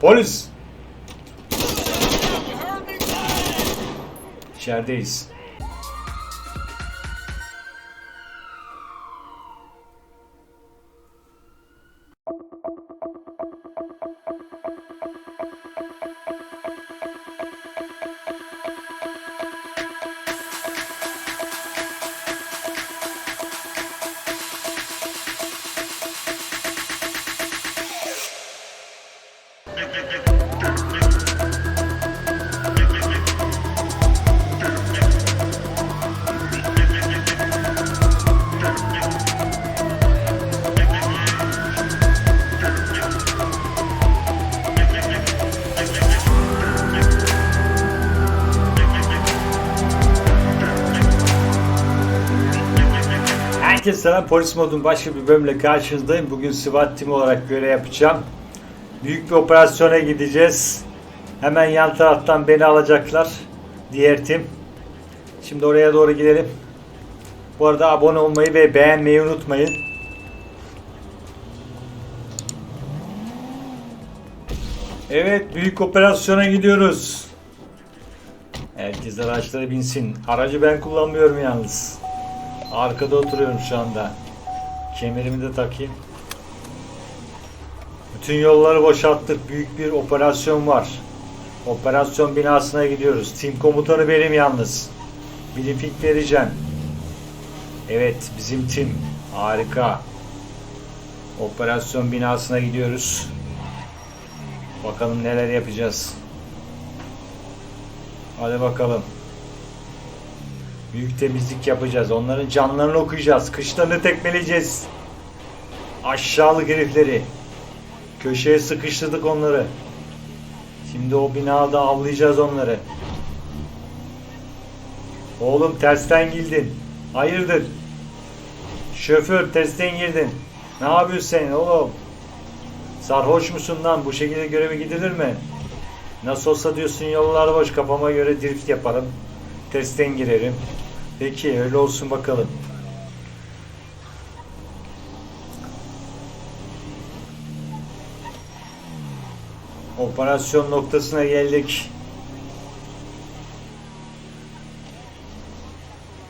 Polis. İçerideyiz. Herkese selam. Polis modun başka bir bölümle karşınızdayım. Bugün SWAT tim olarak görev yapacağım. Büyük bir operasyona gideceğiz. Hemen yan taraftan beni alacaklar. Diğer tim. Şimdi oraya doğru gidelim. Bu arada abone olmayı ve beğenmeyi unutmayın. Evet, büyük operasyona gidiyoruz. Herkes araçlara binsin. Aracı ben kullanmıyorum yalnız. Arkada oturuyorum şu anda. Kemerimi de takayım. Bütün yolları boşalttık. Büyük bir operasyon var. Operasyon binasına gidiyoruz. Tim komutanı benim yalnız. Briefing vereceğim. Evet bizim tim. Harika. Operasyon binasına gidiyoruz. Bakalım neler yapacağız. Hadi bakalım. Büyük temizlik yapacağız. Onların canlarını okuyacağız. Kışlarını tekmeleyeceğiz. Aşağılık herifleri. Köşeye sıkıştırdık onları. Şimdi o binada avlayacağız onları. Oğlum tersten girdin. Hayırdır? Şoför tersten girdin. Ne yapıyorsun sen oğlum? Sarhoş musun lan? Bu şekilde görevi gidilir mi? Nasıl olsa diyorsun yollar boş kafama göre drift yaparım. Testten girerim. Peki öyle olsun bakalım. Operasyon noktasına geldik.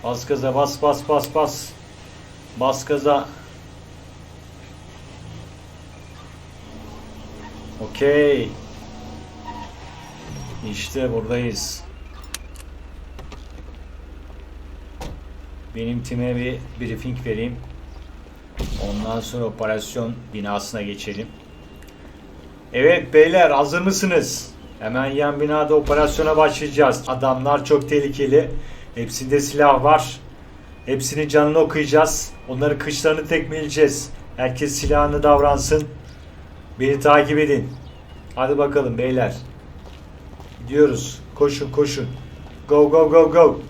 Bas gaza bas bas bas bas. Bas gaza. Okey. İşte buradayız. Benim time bir briefing vereyim. Ondan sonra operasyon binasına geçelim. Evet beyler hazır mısınız? Hemen yan binada operasyona başlayacağız. Adamlar çok tehlikeli. Hepsinde silah var. Hepsinin canını okuyacağız. Onların kışlarını tekmeleyeceğiz. Herkes silahını davransın. Beni takip edin. Hadi bakalım beyler. Gidiyoruz. Koşun koşun. Go go go go.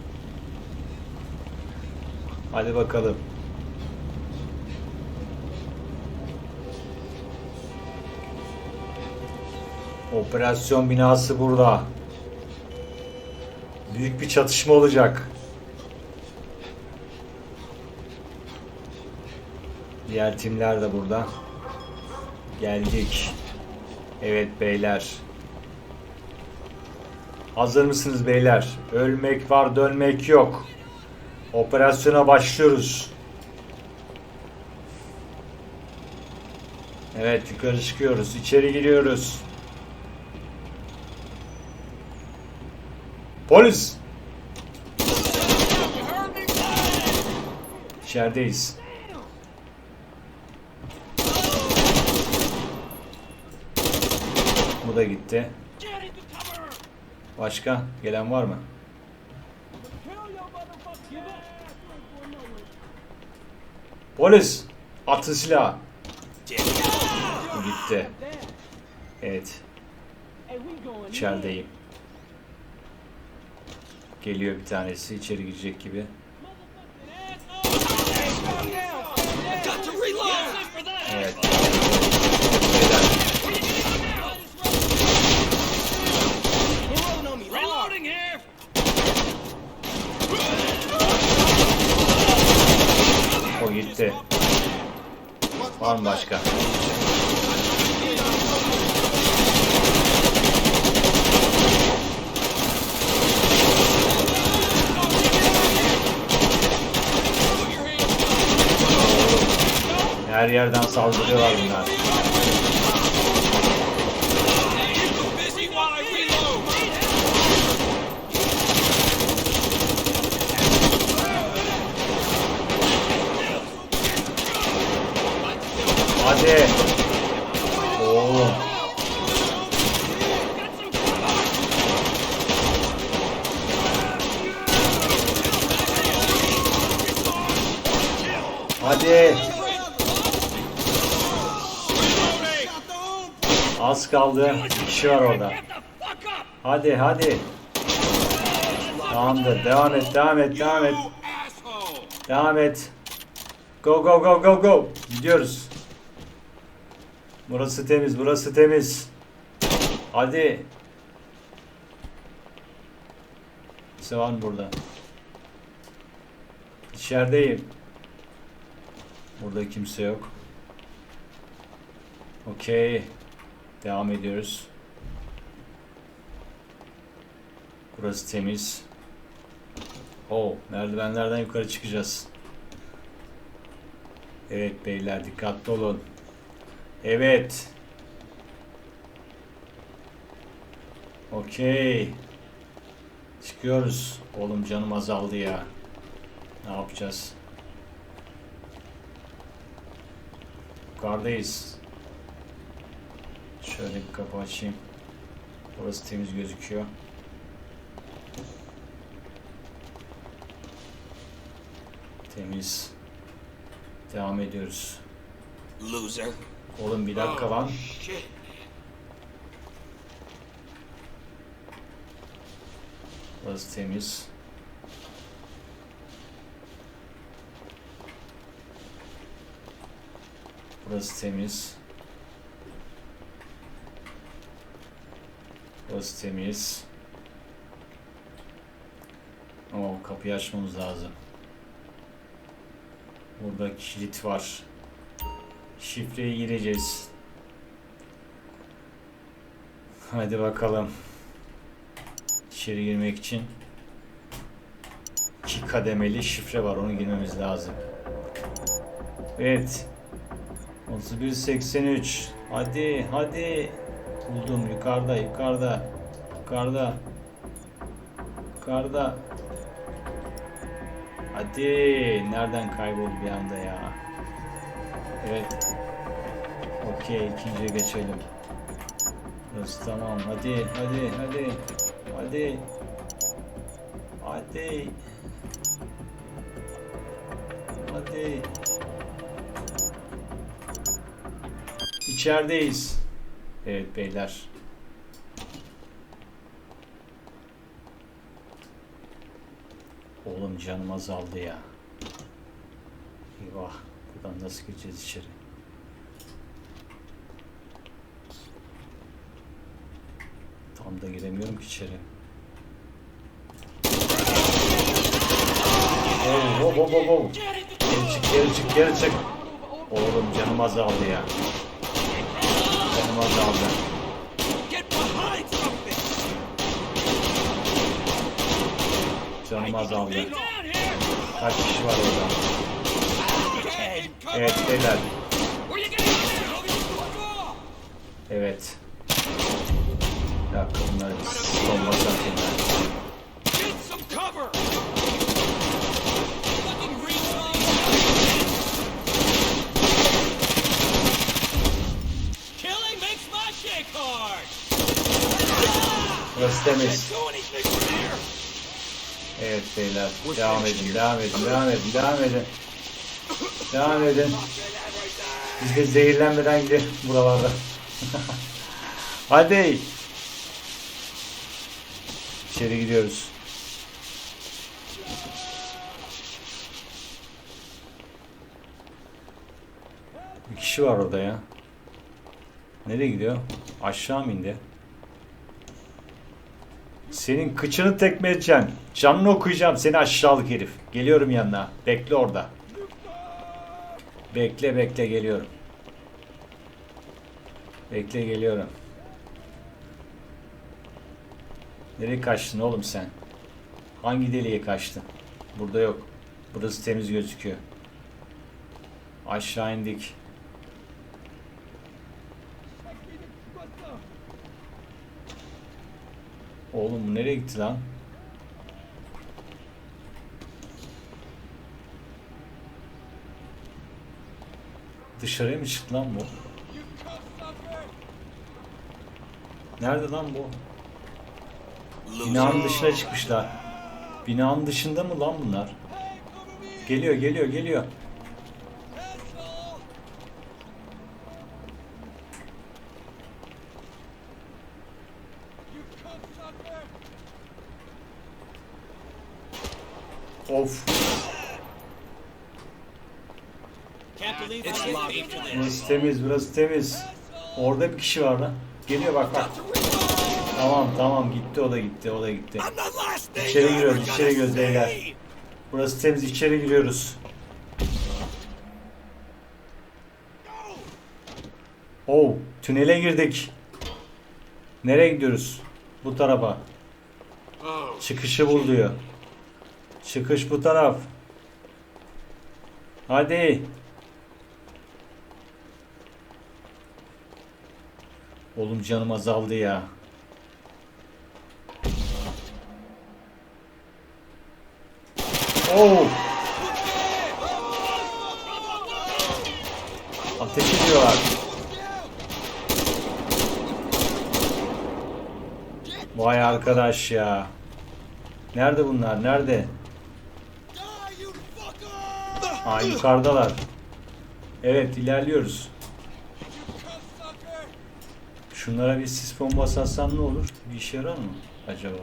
Hadi bakalım. Operasyon binası burada. Büyük bir çatışma olacak. Diğer timler de burada. Geldik. Evet beyler. Hazır mısınız beyler? Ölmek var, dönmek yok. Operasyona başlıyoruz. Evet yukarı çıkıyoruz. İçeri giriyoruz. Polis! İçerideyiz. Bu da gitti. Başka gelen var mı? Polis! Atın silahı. Bu gitti. Evet. İçerideyim. Geliyor bir tanesi içeri girecek gibi. Evet. O gitti. Var mı başka? Her yerden saldırıyorlar bunlar. Hadi. Oo. Hadi. Az kaldı. Bir kişi var orada. Hadi hadi. Tamamdır. Devam et, devam et, devam et. Devam et. Go go go go go. Gidiyoruz. Burası temiz, burası temiz. Hadi. Kimse mı burada? İçerideyim. Burada kimse yok. Okey. Devam ediyoruz. Burası temiz. Oo, merdivenlerden yukarı çıkacağız. Evet beyler dikkatli olun. Evet. Okey. Çıkıyoruz. Oğlum canım azaldı ya. Ne yapacağız? Yukarıdayız. Şöyle bir kapı açayım. Burası temiz gözüküyor. Temiz. Devam ediyoruz. Loser. Oğlum bir dakika lan. Shit. Burası temiz. Burası temiz. Burası temiz. Oo, kapıyı açmamız lazım. Burada kilit var. Şifreye gireceğiz. Hadi bakalım. İçeri girmek için iki kademeli şifre var. Onu girmemiz lazım. Evet. 3183. Hadi, hadi. Buldum. Yukarıda, yukarıda. Yukarıda. Yukarıda. Hadi. Nereden kayboldu bir anda ya? Evet. Okey. ikinciye geçelim. Burası tamam. Hadi, hadi, hadi. Hadi. Hadi. Hadi. İçerideyiz. Evet beyler. Oğlum canım azaldı ya. Eyvah. Buradan nasıl gireceğiz içeri? Tam da giremiyorum ki içeri. Oh, oh, oh, oh, oh. Geri çık, geri çık, geri çık. Oğlum canım azaldı ya. Behind something. Canım azaldı. Kaç kişi var orada? Evet now? Evet. Bir dakika bunları bir temiz. Evet beyler. Devam edin, devam edin, devam edin, devam edin. Devam edin. Biz de zehirlenmeden gidelim buralarda. Hadi. İçeri gidiyoruz. Bir kişi var orada ya. Nereye gidiyor? Aşağı mı indi? Senin kıçını tekme edeceğim. Canını okuyacağım seni aşağılık herif. Geliyorum yanına. Bekle orada. Bekle bekle geliyorum. Bekle geliyorum. Nereye kaçtın oğlum sen? Hangi deliğe kaçtın? Burada yok. Burası temiz gözüküyor. Aşağı indik. Oğlum bu nereye gitti lan? Dışarıya mı çıktı lan bu? Nerede lan bu? Binanın dışına çıkmışlar. Binanın dışında mı lan bunlar? Geliyor, geliyor, geliyor. Of. Burası temiz, burası temiz. Orada bir kişi var lan. Geliyor bak bak. Tamam tamam gitti o da gitti o da gitti. İçeri giriyoruz, içeri giriyoruz beyler. Burası temiz içeri giriyoruz. Oh, tünele girdik. Nereye gidiyoruz? Bu tarafa. Oh, Çıkışı bul diyor. Çıkış bu taraf. Hadi. Oğlum canım azaldı ya. Oh. Ateş ediyorlar. Vay arkadaş ya. Nerede bunlar? Nerede? Aa yukarıdalar. Evet ilerliyoruz. Şunlara bir sis bombası atsam ne olur? Bir işe yarar mı acaba?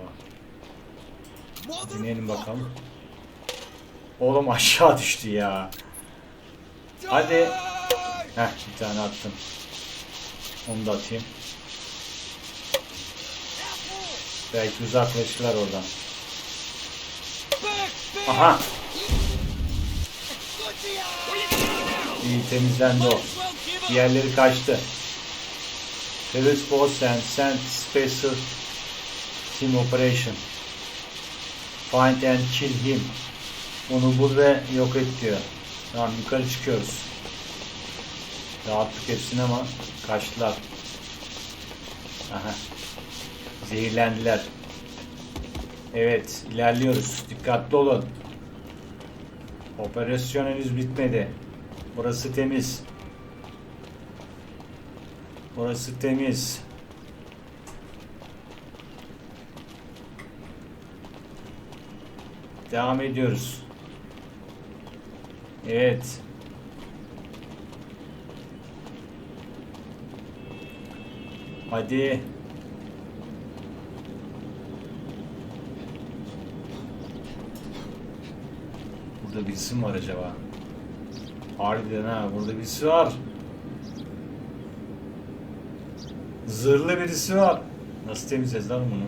Dinleyelim bakalım. Oğlum aşağı düştü ya. Hadi. Heh bir tane attım. Onu da atayım. Belki uzaklaşırlar oradan. Aha. İyi temizlendi o. Diğerleri kaçtı. Terrorist Boss and Send Special Team Operation. Find and kill him. Onu bul ve yok et diyor. Tamam yukarı çıkıyoruz. Dağıttık hepsini ama kaçtılar. Aha. Zehirlendiler. Evet ilerliyoruz. Dikkatli olun. Operasyon henüz bitmedi. Burası temiz. Burası temiz. Devam ediyoruz. Evet. Hadi. Burada birisi mi var acaba? Harbiden ha burada birisi var. Zırhlı birisi var. Nasıl temizleyeceğiz lan bunu?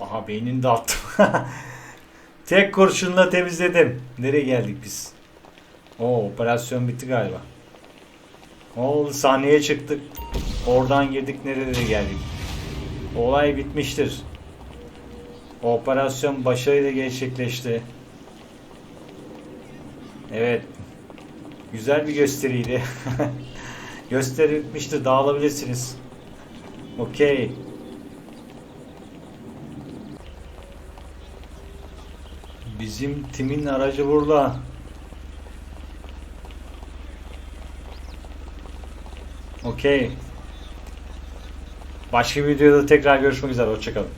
Aha beynini dağıttım. Tek kurşunla temizledim. Nereye geldik biz? Oo operasyon bitti galiba. Oo sahneye çıktık. Oradan girdik nerelere geldik. Olay bitmiştir. Operasyon başarıyla gerçekleşti. Evet. Güzel bir gösteriydi. Gösteri bitmiştir. Dağılabilirsiniz. Okey. Bizim timin aracı burada. Okey. Başka bir videoda tekrar görüşmek üzere. Hoşçakalın.